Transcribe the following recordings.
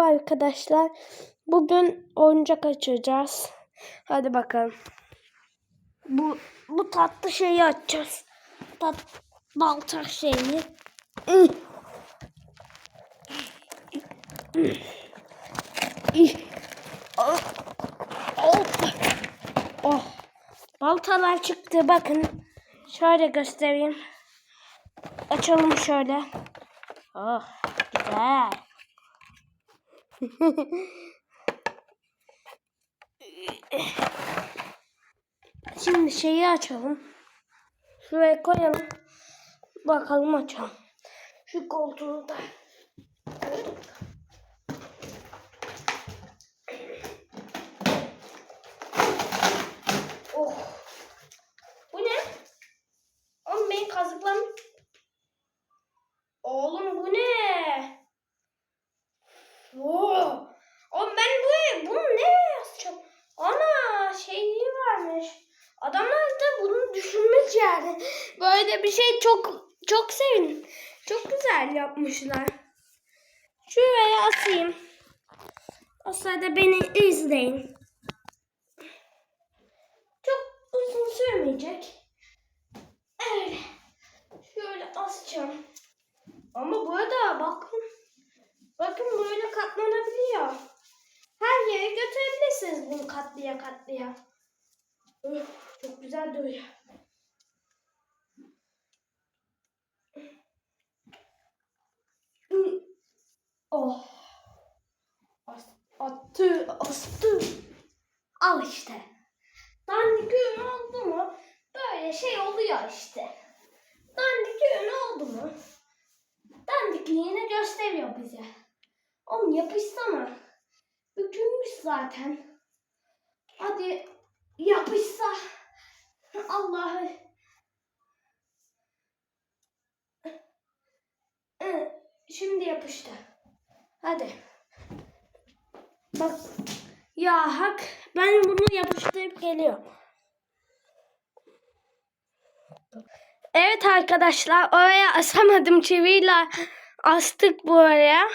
Merhaba arkadaşlar. Bugün oyuncak açacağız. Hadi bakalım. Bu bu tatlı şeyi açacağız. Tat balta şeyini. Oh. Baltalar çıktı bakın. Şöyle göstereyim. Açalım şöyle. Oh güzel. Şimdi şeyi açalım. Şuraya koyalım. Bakalım açalım. Şu koltuğu da. Oh. Bu ne? Oğlum beni kazıklam. Oğlum bu ne? Oo. Oğlum ben bu bunu ne yazacağım? Ana şeyi varmış. Adamlar da bunu düşünmüş yani. Böyle bir şey çok çok sevin. Çok güzel yapmışlar. Şuraya asayım. O sırada beni izleyin. Çok uzun sürmeyecek. Evet. Şöyle asacağım. Ama burada bakın. Bakın böyle katlanabiliyor. Her yere götürebilirsiniz bunu katlıya. Üf, çok güzel duruyor. Oh. Attı, astı. Al işte. Dandik ürün oldu mu? Böyle şey oluyor işte. Dandik ürün oldu mu? Dandikliğini gösteriyor bize. Oğlum yapışsana. Bükülmüş zaten. Hadi yapışsa. Allah'ı. Evet, Şimdi yapıştı. Hadi. Bak. Ya hak. Ben bunu yapıştırıp geliyorum. Evet arkadaşlar oraya asamadım çiviyle astık buraya.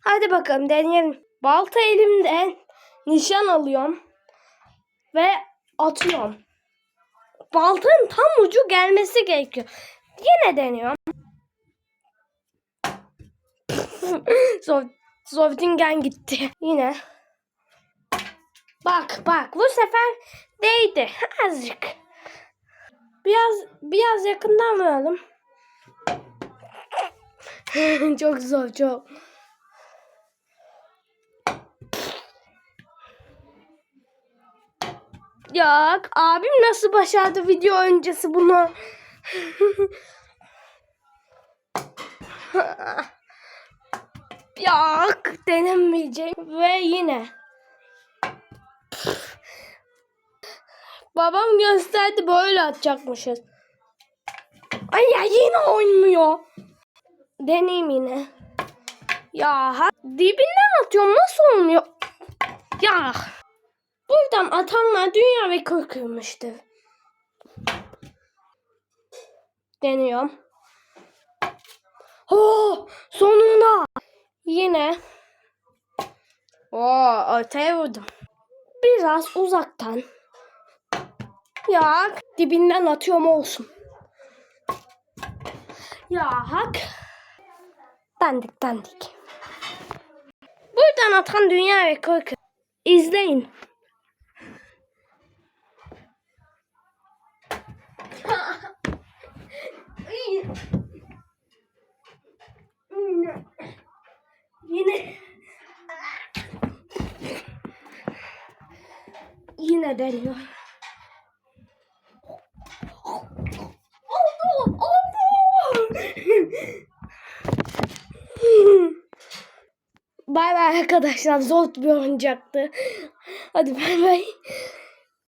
Hadi bakalım deneyelim. Balta elimde nişan alıyorum ve atıyorum. Baltanın tam ucu gelmesi gerekiyor. Yine deniyorum. Zor, Zordingen gitti. Yine. Bak bak bu sefer değdi azıcık. Biraz biraz yakından vuralım. çok zor çok. Ya abim nasıl başardı video öncesi bunu? ya denemeyecek ve yine. Babam gösterdi böyle atacakmışız. Ay ya yine oynuyor. Deneyim yine. Ya ha, dibinden atıyorum nasıl olmuyor? Ya. Buradan atanlar dünya rekoru kırmıştır. Deniyorum. Oh, sonunda. Yine. Oo, ortaya vurdum. Biraz uzaktan. Ya dibinden atıyorum olsun. Ya hak. Dandik dandik. Buradan atan dünya rekoru. İzleyin. Yine yine deniyor. Oldu, oldu. bay bay arkadaşlar. Zor bir oyuncaktı. Hadi bay bay.